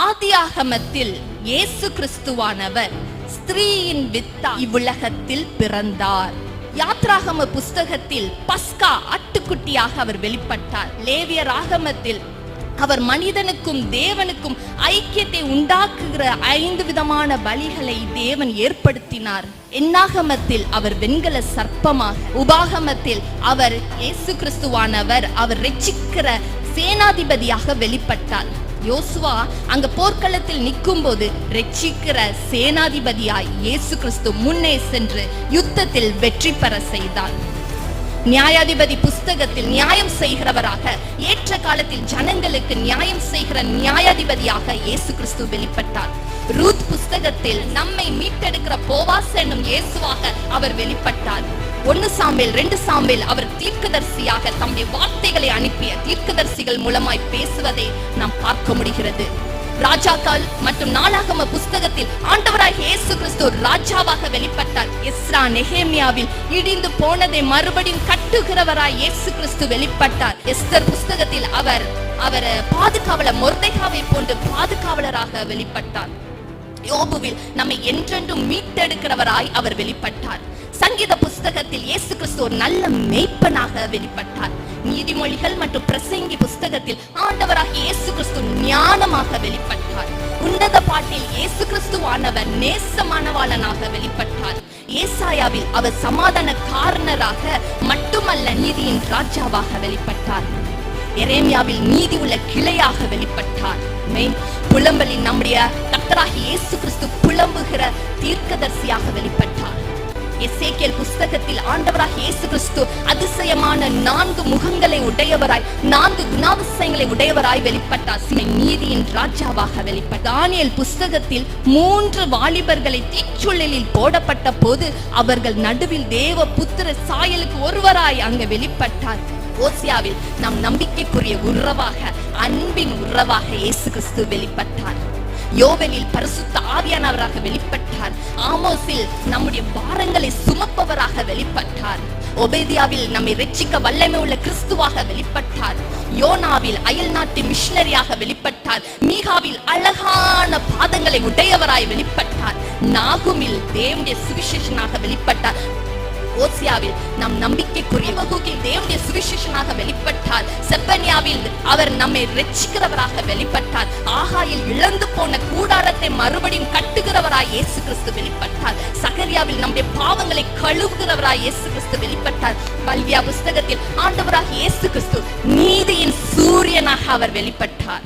ஆதியாகமத்தில் இயேசு கிறிஸ்துவானவர் ஸ்திரீயின் வித்தா இவ்வுலகத்தில் பிறந்தார். யாத்ராகம புஸ்தகத்தில் பஸ்கா ஆட்டுக்குட்டியாக அவர் வெளிப்பட்டார். லேவியர் ஆகமத்தில் அவர் மனிதனுக்கும் தேவனுக்கும் ஐக்கியத்தை உண்டாக்குகிற ஐந்து விதமான பலிகளை தேவன் ஏற்படுத்தினார். என்னாகமத்தில் அவர் வெண்கல சர்ப்பமாக உபாகமத்தில் அவர் இயேசு கிறிஸ்துவானவர் அவர் ரட்சிக்கிற சேனாதிபதியாக வெளிப்பட்டார். யோசுவா அங்க போர்க்களத்தில் நிற்கும் போது ரட்சிக்கிற சேனாதிபதியாய் இயேசு கிறிஸ்து முன்னே சென்று யுத்தத்தில் வெற்றி பெற செய்தார். நியாயாதிபதி புஸ்தகத்தில் நியாயம் செய்கிறவராக ஏற்ற காலத்தில் ஜனங்களுக்கு நியாயம் செய்கிற நியாயாதிபதியாக இயேசு கிறிஸ்து வெளிப்பட்டார். ரூத் புஸ்தகத்தில் நம்மை மீட்டெடுக்கிற போவாஸ் என்னும் இயேசுவாக அவர் வெளிப்பட்டார். ஒன்னு சாம்பேல் ரெண்டு சாம்பேல் அவர் தீர்க்கதரிசியாக தம்முடைய வார்த்தைகளை அனுப்பிய தீர்க்கதரிசிகள் மூலமாய் பேசுவதை நாம் பார்க்க முடிகிறது. ராஜாக்கள் மற்றும் நாளாகம புஸ்தகத்தில் ஆண்டவராய் இயேசு கிறிஸ்து ராஜாவாக வெளிப்பட்டார். எஸ்ரா நெஹேமியாவில் இடிந்து போனதை மறுபடியும் கட்டுகிறவராய் இயேசு கிறிஸ்து வெளிப்பட்டார். எஸ்தர் புஸ்தகத்தில் அவர் அவர் பாதுகாவலர் மொர்தேகாவை போன்று பாதுகாவலராக வெளிப்பட்டார். யோபுவில் நம்மை என்றென்றும் மீட்டெடுக்கிறவராய் அவர் வெளிப்பட்டார். சங்கீத புஸ்தகத்தில் இயேசு கிறிஸ்து ஒரு நல்ல மெய்ப்பனாக வெளிப்பட்டார். நீதிமொழிகள் மற்றும் பிரசங்கி புஸ்தகத்தில் ஆண்டவராக இயேசு கிறிஸ்து ஞானமாக வெளிப்பட்டார். உன்னத பாட்டில் இயேசு கிறிஸ்துவானவர் நேசமானவாளனாக வெளிப்பட்டார். ஏசாயாவில் அவர் சமாதான காரணராக மட்டுமல்ல நீதியின் ராஜாவாக வெளிப்பட்டார். எரேமியாவில் நீதி உள்ள கிளையாக வெளிப்பட்டார். புலம்பலில் நம்முடைய கர்த்தராகி இயேசு கிறிஸ்து புலம்புகிற தீர்க்கதரிசியாக வெளிப்பட்டார். எசேக்கியல் புஸ்தகத்தில் ஆண்டவராக இயேசு கிறிஸ்து அதிசயமான நான்கு முகங்களை உடையவராய் நான்கு குணாதிசயங்களை உடையவராய் வெளிப்பட்டார். சிமை நீதியின் ராஜாவாக வெளிப்பட்டார். தானியல் புஸ்தகத்தில் மூன்று வாலிபர்களை தீச்சுழலில் போடப்பட்ட போது அவர்கள் நடுவில் தேவ புத்திர சாயலுக்கு ஒருவராய் அங்கு வெளிப்பட்டார். ஓசியாவில் நம் நம்பிக்கைக்குரிய உறவாக அன்பின் உறவாக இயேசு கிறிஸ்து வெளிப்பட்டார். யோவனில் பரிசுத்த ஆவியானவராக வெளிப்பட்டார். ஆமோஸில் நம்முடைய பாரங்களை சுமப்பவராக வெளிப்பட்டார். ஒபேதியாவில் நம்மை ரட்சிக்க வல்லமை உள்ள கிறிஸ்துவாக வெளிப்பட்டார். யோனாவில் அயல் நாட்டு மிஷினரியாக வெளிப்பட்டார். மீகாவில் அழகான பாதங்களை உடையவராய் வெளிப்பட்டார். நாகுமில் தேவனுடைய சுவிசேஷனாக வெளிப்பட்டார். ஓசியாவில் நம் நம்பிக்கைக்குரிய வகுக்கில் தேவனுடைய சுவிசேஷனாக வெளிப்பட்டார். செப்பனியாவில் அவர் நம்மை ரட்சிக்கிறவராக வெளிப்பட்டார். ஆகாயில் இழந்து போன கூடாரத்தை மறுபடியும் கட்டுகிறவராய் இயேசு கிறிஸ்து வெளிப்பட்டார். சகரியாவில் நம்முடைய பாவங்களை கழுவுகிறவராய் இயேசு கிறிஸ்து வெளிப்பட்டார். பல்வியா புஸ்தகத்தில் ஆண்டவராக இயேசு கிறிஸ்து நீதியின் சூரியனாக அவர் வெளிப்பட்டார்.